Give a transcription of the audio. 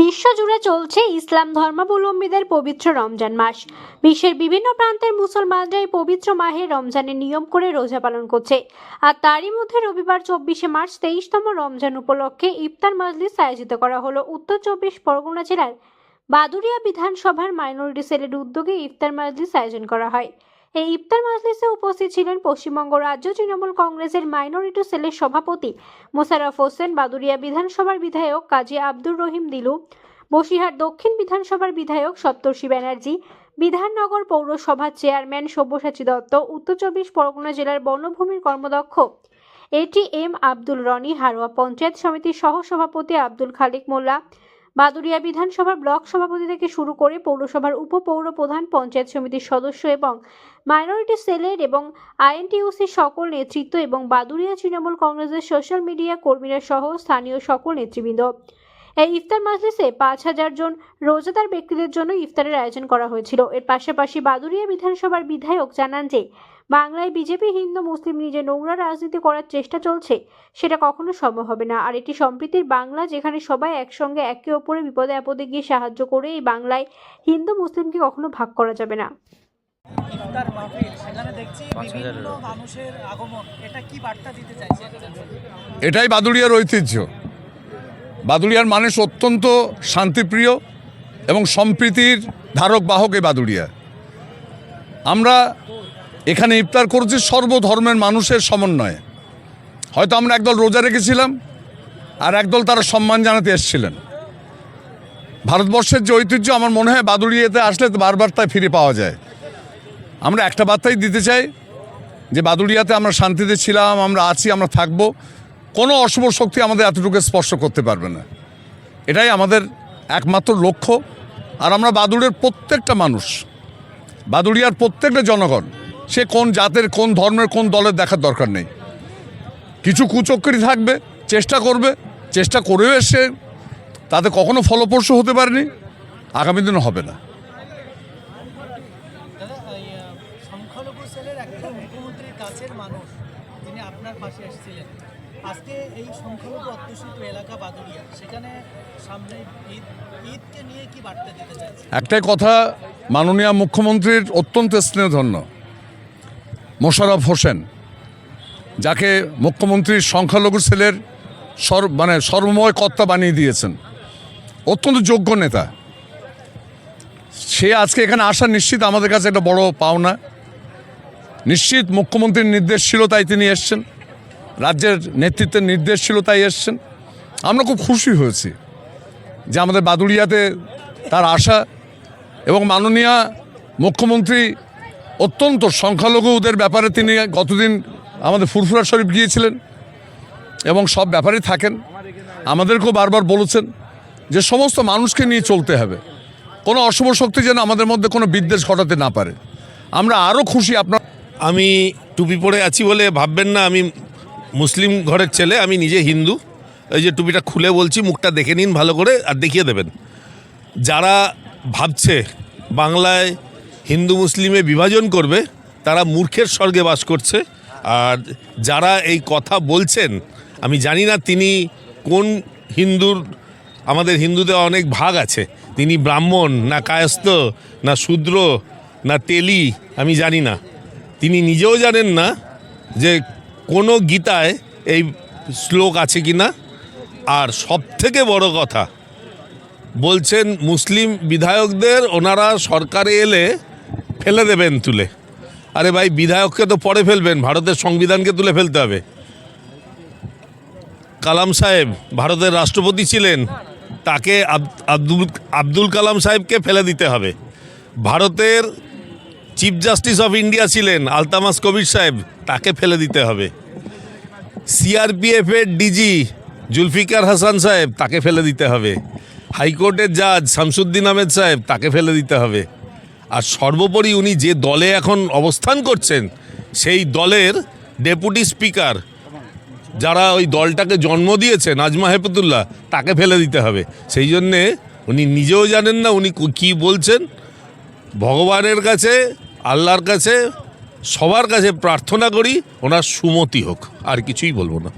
বিশ্বজুড়ে চলছে ইসলাম ধর্মাবলম্বীদের পবিত্র রমজান মাস। বিশ্বের বিভিন্ন প্রান্তের মুসলমানরা এই পবিত্র মাহে রমজানের নিয়ম করে রোজা পালন করছে। আর তারই মধ্যে রবিবার চব্বিশে মার্চ তেইশতম রমজান উপলক্ষে ইফতার মাজলিস আয়োজিত করা হলো উত্তর চব্বিশ পরগনা জেলার বাদুরিয়া বিধানসভার মাইনরিটি সেলের উদ্যোগে ইফতার মাজলিস আয়োজন করা হয়। এই ইফতার মাজলিসে উপস্থিত ছিলেন পশ্চিমবঙ্গ রাজ্য তৃণমূল কংগ্রেসের মাইনরিটি সেলের সভাপতি মোশাররফ হোসেন বাদুরিয়া বিধানসভার বিধায়ক কাজী আব্দুর রহিম দিলু, বসিরহাট দক্ষিণ বিধানসভার বিধায়ক সপ্তর্ষি ব্যানার্জি, বিধাননগর পৌরসভার চেয়ারম্যান সব্যসাচী দত্ত, উত্তর চব্বিশ পরগনা জেলার বনভূমির কর্মদক্ষ A T M Abdul Roni, Haroa panchayat সমিতির সহসভাপতি আব্দুল খালিক মোল্লা বাদুরিয়া বিধানসভার ব্লক সভাপতি থেকে শুরু করে পৌরসভার উপপৌর প্রধান পঞ্চায়েত সমিতির সদস্য এবং মাইনরিটি সেলের এবং আইএনটিউসির সকল নেতৃত্ব এবং বাদুরিয়া তৃণমূল কংগ্রেসের সোশ্যাল মিডিয়া কর্মীরা সহ স্থানীয় সকল নেতৃবৃন্দ। এই ইফতার মাজলিসে পাঁচ হাজার জন রোজাদার ব্যক্তিদের জন্য ইফতারের আয়োজন করা হয়েছিল। এর পাশাপাশি বাদুরিয়া বিধানসভার বিধায়ক জানান যে বাংলায় বিজেপি হিন্দু মুসলিম নিজে নোংরা রাজনীতি করার চেষ্টা চলছে সেটা কখনো সম্ভব হবে না। আর এটি সম্প্রীতির বাংলা যেখানে সবাই একসঙ্গে একে অপরের বিপদে আপদে গিয়ে সাহায্য করে এই বাংলায় হিন্দু মুসলিমকে কখনো ভাগ করা যাবে না। ইফতার মাহফিল সেখানে দেখছি বিভিন্ন মানুষের আগমন। এটা কি বার্তা দিতে চাইছে এটাই বাদুড়িয়ার ঐতিহ্য। বাদুড়িয়ার মানুষ অত্যন্ত শান্তিপ্রিয় এবং সম্প্রীতির ধারক বাহক এই বাদুড়িয়া। আমরা এখানে ইফতার করছি সর্বধর্মের মানুষের সমন্বয়ে। হয়তো আমরা একদল রোজা রেখেছিলাম আর একদল তারা সম্মান জানাতে এসেছিলেন। ভারতবর্ষের যে ঐতিহ্য আমার মনে হয় বাদুড়িয়াতে আসলে বারবার তাই ফিরে পাওয়া যায়। আমরা একটা বার্তাই দিতে চাই যে বাদুড়িয়াতে আমরা শান্তিতে ছিলাম, আমরা আছি, আমরা থাকব। কোনো অশুভ শক্তি আমাদের এতটুকু স্পর্শ করতে পারবে না। এটাই আমাদের একমাত্র লক্ষ্য। আর আমরা বাদুড়ের প্রত্যেকটা মানুষ, বাদুড়িয়ার প্রত্যেকটা জনগণ, সে কোন জাতের, কোন ধর্মের, কোন দলের দেখার দরকার নেই। কিছু কুচক্করি থাকবে, চেষ্টা করবে, চেষ্টা করেও এসে তাতে কখনো ফলপ্রসূ হতে পারেনি, আগামী দিনে হবে না। সংখ্যালঘু একজন মুখ্যমন্ত্রীর কাছের মানুষ, যিনি আপনার পাশে এসেছিলেন আজকে এই সংখ্যালঘু অধ্যুষিত এলাকা বাদুরিয়া সেখানে সামনে ঈদ, ঈদকে নিয়ে কি বার্তা দিতে চাইছে একটাই কথা, মাননীয় মুখ্যমন্ত্রীর অত্যন্ত স্নেহধন্য, মোশাররফ হোসেন, যাকে মুখ্যমন্ত্রীর সংখ্যালঘু সেলের সর মানে সর্বময় কর্তা বানিয়ে দিয়েছেন। অত্যন্ত যোগ্য নেতা। সে আজকে এখানে আসা নিশ্চিত আমাদের কাছে একটা বড় পাওনা। নিশ্চিত মুখ্যমন্ত্রীর নির্দেশ ছিল, তাই তিনি এসছেন। রাজ্যের নেতৃত্বের নির্দেশ ছিল তাই এসছেন। আমরা খুব খুশি হয়েছি যে আমাদের বাদুড়িয়াতে তার আশা এবং মাননীয় মুখ্যমন্ত্রী অত্যন্ত সংখ্যালঘুদের ব্যাপারে তিনি গতদিন আমাদের ফুরফুরা শরীফ গিয়েছিলেন এবং সব ব্যাপারেই থাকেন। আমাদেরকেও বারবার বলেছেন যে সমস্ত মানুষকে নিয়ে চলতে হবে। কোনো অশুভ শক্তি যেন আমাদের মধ্যে কোনো বিদ্বেষ ঘটাতে না পারে। আমরা আরও খুশি আপনার আমি টুপি পরে আছি বলে ভাববেন না, আমি মুসলিম ঘরের ছেলে, আমি নিজে হিন্দু। এই যে টুপিটা খুলে বলছি, মুখটা দেখে নিন ভালো করে আর দেখিয়ে দেবেন। যারা ভাবছে বাংলায় হিন্দু মুসলিমে বিভাজন করবে, তারা মূর্খের স্বর্গে বাস করছে। আর যারা এই কথা বলছেন, আমি জানি না তিনি কোন হিন্দুর, আমাদের হিন্দুদের অনেক ভাগ আছে। তিনি ব্রাহ্মণ, না কায়স্থ, না শূদ্র, না তেলি, আমি জানি না। তিনি নিজেও জানেন না যে কোনো গীতায় এই শ্লোক আছে কি না আর সব থেকে বড় কথা, বলছেন মুসলিম বিধায়কদের ওনারা সরকারে এলে ফেলে দেবেন তুলে। আরে ভাই, বিধায়ককে তো পরে ফেলবেন, ভারতের সংবিধানকে তুলে ফেলতে হবে। কালাম সাহেব, ভারতের রাষ্ট্রপতি ছিলেন, তাকে আব্দুল আব্দুল কালাম সাহেবকে ফেলে দিতে হবে। ভারতের চিফ জাস্টিস অফ ইন্ডিয়া ছিলেন আলতামাস কবির সাহেব তাকে ফেলে দিতে হবে। সিআরপিএফের ডিজি জুলফিকার হাসান সাহেব তাকে ফেলে দিতে হবে। হাইকোর্টের জাজ শামসুদ্দিন আহমেদ সাহেব তাকে ফেলে দিতে হবে। আর সর্বোপরি উনি যে দলে এখন অবস্থান করছেন, সেই দলের ডেপুটি স্পিকার, যারা ওই দলটাকে জন্ম দিয়েছে নাজমা হেপতুল্লাহ তাকে ফেলে দিতে হবে। সেই জন্যে উনি নিজেও জানেন না উনি কী বলছেন। ভগবানের কাছে, আল্লাহর কাছে সবার কাছে প্রার্থনা করি ওনার সুমতি হোক আর কিছুই বলব না।